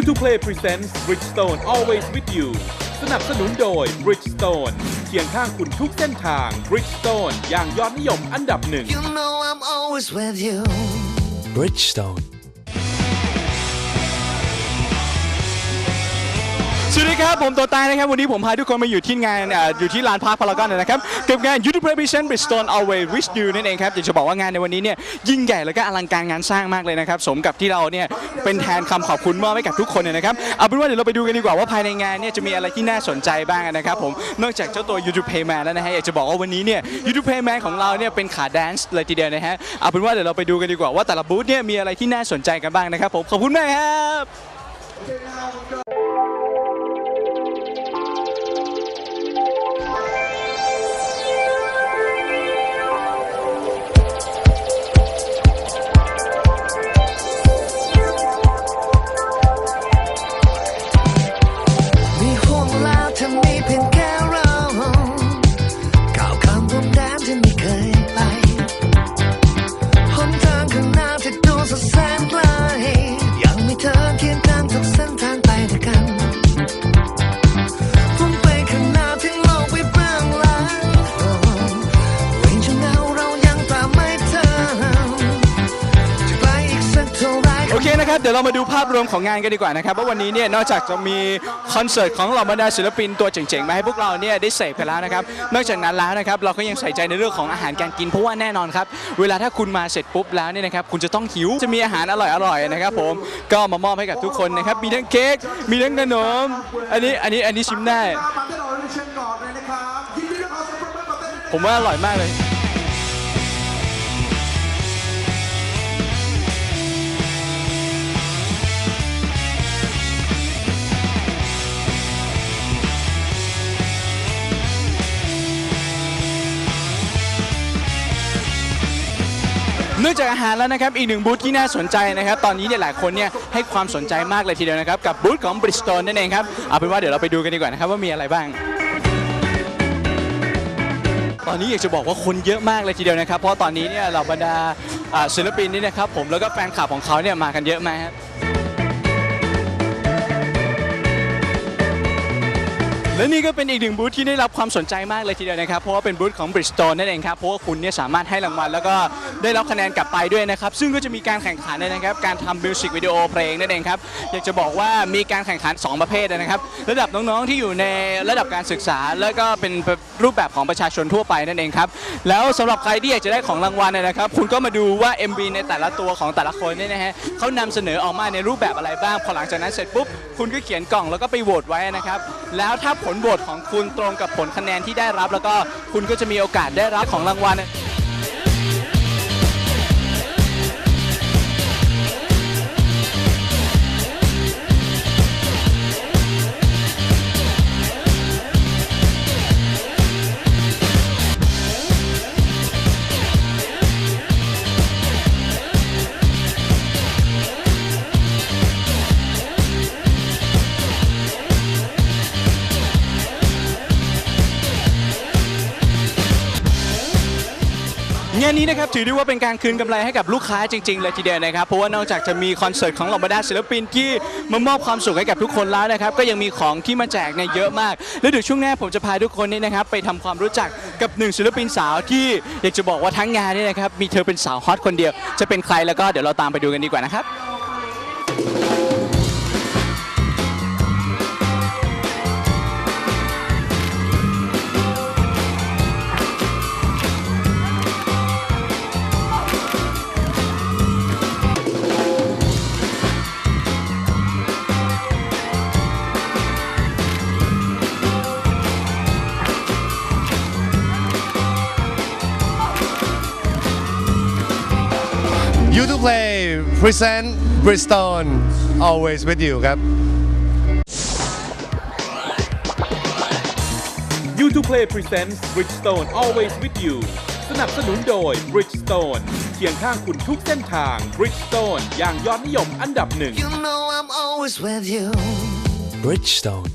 You to Play Presents Bridgestone Always with You สนับสนุนโดย Bridgestone เคียงข้างคุณทุกเส้นทาง Bridgestone อย่างยอดนิยมอันดับหนึ่ง You know I'm always with you. Bridgestone สวัสดีครับ ผมตัวตายนะครับ วันนี้ผมพาทุกคนมาอยู่ที่งานอยู่ที่ลานพาร์คพารากอนนะครับกับงาน YouTube Represent Bridgestone Always With You นั่นเองครับอยากจะบอกว่างานในวันนี้เนี่ยยิ่งใหญ่แล้วก็อลังการงานสร้างมากเลยนะครับ สมกับที่เราเนี่ยเป็นแทนคำขอบคุณมอบให้กับทุกคนเนี่ยนะครับเอาเป็นว่าเดี๋ยวเราไปดูกันดีกว่าว่าภายในงานเนี่ยจะมีอะไรที่น่าสนใจบ้างนะครับผมนอกจากเจ้าตัว YouTube Payman แล้วนะฮะอยากจะบอกว่าวันนี้เนี่ย YouTube Payman ของเราเนี่ยเป็นขาแดนซ์เลยทีเดียวนะฮะเอาเป็นว่าเดี๋ยวเราไปดูกันดีกว่าว่าแต่ละบูธเนี่ยมีอะไรที่น่าสนใจกันบ้างนะครับผมขอบคุณมากครับ เท่าไรโอเคนะครับ เดี๋ยวเรามาดูภาพรวมของงานกันดีกว่านะครับว่าวันนี้เนี่ยนอกจากจะมีคอนเสิร์ตของเหล่าบรรดาศิลปินตัวเจ๋งๆมาให้พวกเราเนี่ยได้เสพกันแล้วนะครับนอกจากนั้นแล้วนะครับเราก็ยังใส่ใจในเรื่องของอาหารการกินเพราะว่าแน่นอนครับเวลาถ้าคุณมาเสร็จปุ๊บแล้วเนี่ยนะครับคุณจะต้องหิวจะมีอาหารอร่อยๆนะครับผมก็มามอบให้กับทุกคนนะครับมีทั้งเค้กมีทั้งขนมอันนี้อันนี้อันนี้ชิมได้ปังเต้นออเชิญก่อนเลยนะครับยินดีด้วยขอเสียงปรบมือปังเต้นด้วยนะครับผมว่าอร่อยมากเลย นื่องจากอาหารแล้วนะครับอีกหนึ่งบูธที่น่าสนใจนะครับ ตอนนี้เนี่ยหลายคนเนี่ยให้ความสนใจมากเลยทีเดียวนะครับ กับบูธของบริสตอลนั่นเองครับเอาเป็นว่าเดี๋ยวเราไปดูกันดีกว่านะครับว่ามีอะไรบ้างตอนนี้อยากจะบอกว่าคนเยอะมากเลยทีเดียวนะครับ เพราะตอนนี้เนี่ยเหล่าบรรดาอ่าศิลปินนี่นะครับผมแล้วก็แฟนคลับของเขาเนี่ยมากันเยอะมากครับ และนี่ก็เป็นอีกหนึ่งบูธที่ได้รับความสนใจมากเลยทีเดียวนะครับ เพราะว่าเป็นบูธของ Bridgestone นั่นเองครับ เพราะว่าคุณเนี่ยสามารถให้รางวัลแล้วก็ได้รับคะแนนกลับไปด้วยนะครับ ซึ่งก็จะมีการแข่งขันนะครับ การทำมิวสิกวิดีโอเพลงนั่นเองครับ อยากจะบอกว่ามีการแข่งขัน 2 ประเภทนะครับ ระดับน้องๆที่อยู่ในระดับการศึกษา แล้วก็เป็นรูปแบบของประชาชนทั่วไปนั่นเองครับ แล้วสำหรับใครที่อยากจะได้ของรางวัลเนยนะครับ คุณก็มาดูว่า MV ในแต่ละตัวของแต่ละคนเนี่ยนะฮะเขานำเสนอออกมาในรูปแบบอะไรบ้าง พอหลังจากนั้นเสร็จปุ๊บ คุณก็เขียนกล่องแล้วก็ไปโหวตไว้นะครับ แล้วถ้าผลโหวตของคุณตรงกับผลคะแนนที่ได้รับ แล้วก็คุณก็จะมีโอกาสได้รับของรางวัล งานนี้นะครับถือได้ว่าเป็นการคืนกำไรให้กับลูกค้าจริงๆเลยทีเดียวนะครับเพราะว่านอกจากจะมีคอนเสิร์ตของเหล่าบรรดาศิลปินที่มามอบความสุขให้กับทุกคนแล้วนะครับก็ยังมีของที่มาแจกเนี่ยเยอะมาก แล้วเดี๋ยวช่วงหน้าผมจะพาทุกคนนี่นะครับไปทำความรู้จักกับหนึ่งศิลปินสาวที่อยากจะบอกว่าทั้งงานเนี่ยนะครับมีเธอเป็นสาวฮอตคนเดียว จะเป็นใครแล้วก็เดี๋ยวเราตามไปดูกันดีกว่านะครับ You to play present Bridgestone always with you ครับ You to Play Presents Bridgestone Always with You สนับสนุนโดย Bridgestone เคียงข้างคุณทุกเส้นทาง Bridgestone อย่างยอดนิยมอันดับหนึ่ง You know I'm always with you. Bridgestone